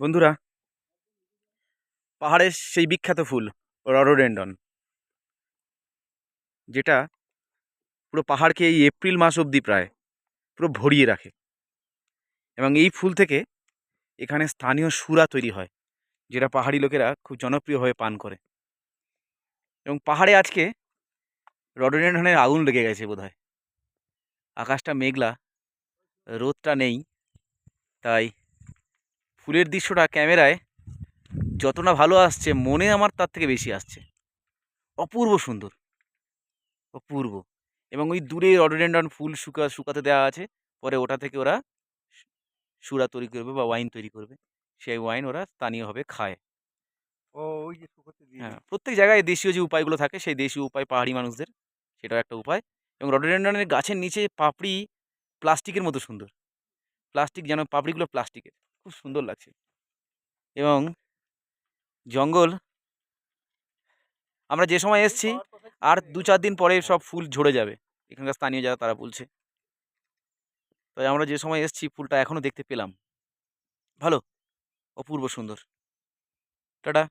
বন্ধুরা, পাহাড়ের সেই বিখ্যাত ফুল রডোডেন্ডন যেটা পুরো পাহাড়কে এই এপ্রিল মাস অবধি প্রায় পুরো ভরিয়ে রাখে এবং এই ফুল থেকে এখানে স্থানীয় সুরা তৈরি হয়, যেটা পাহাড়ি লোকেরা খুব জনপ্রিয়ভাবে পান করে। এবং পাহাড়ে আজকে রডোডেন্ডনের আগুন লেগে গেছে বোধহয়। আকাশটা মেঘলা, রোদটা নেই, তাই ফুলের দৃশ্যটা ক্যামেরায় যত না ভালো আসছে মনে আমার তার থেকে বেশি আসছে। অপূর্ব সুন্দর। অপূর্ব। এবং ওই দূরে রডোডেন্ডন ফুল শুকা শুকাতে দেওয়া আছে। পরে ওটা থেকে ওরা সুরা তৈরি করবে বা ওয়াইন তৈরি করবে। সেই ওয়াইন ওরা স্থানীয়ভাবে খায়। ও ওই যে হ্যাঁ প্রত্যেক জায়গায় দেশীয় যে উপায়গুলো থাকে সেই দেশীয় উপায় পাহাড়ি মানুষদের সেটাও একটা উপায়। এবং রডোডেন্ডনের গাছের নিচে পাপড়ি প্লাস্টিকের মতো সুন্দর। প্লাস্টিক যেন পাপড়িগুলো প্লাস্টিকের। খুব সুন্দর লাগছে। এবং জঙ্গল আমরা যে সময় এসছি, আর দু চার দিন পরে সব ফুল ঝরে যাবে। এখানকার স্থানীয় যারা, তারা বলছে। তাই আমরা যে সময় এসছি, ফুলটা এখনও দেখতে পেলাম। ভালো? অপূর্ব সুন্দর। টাটা।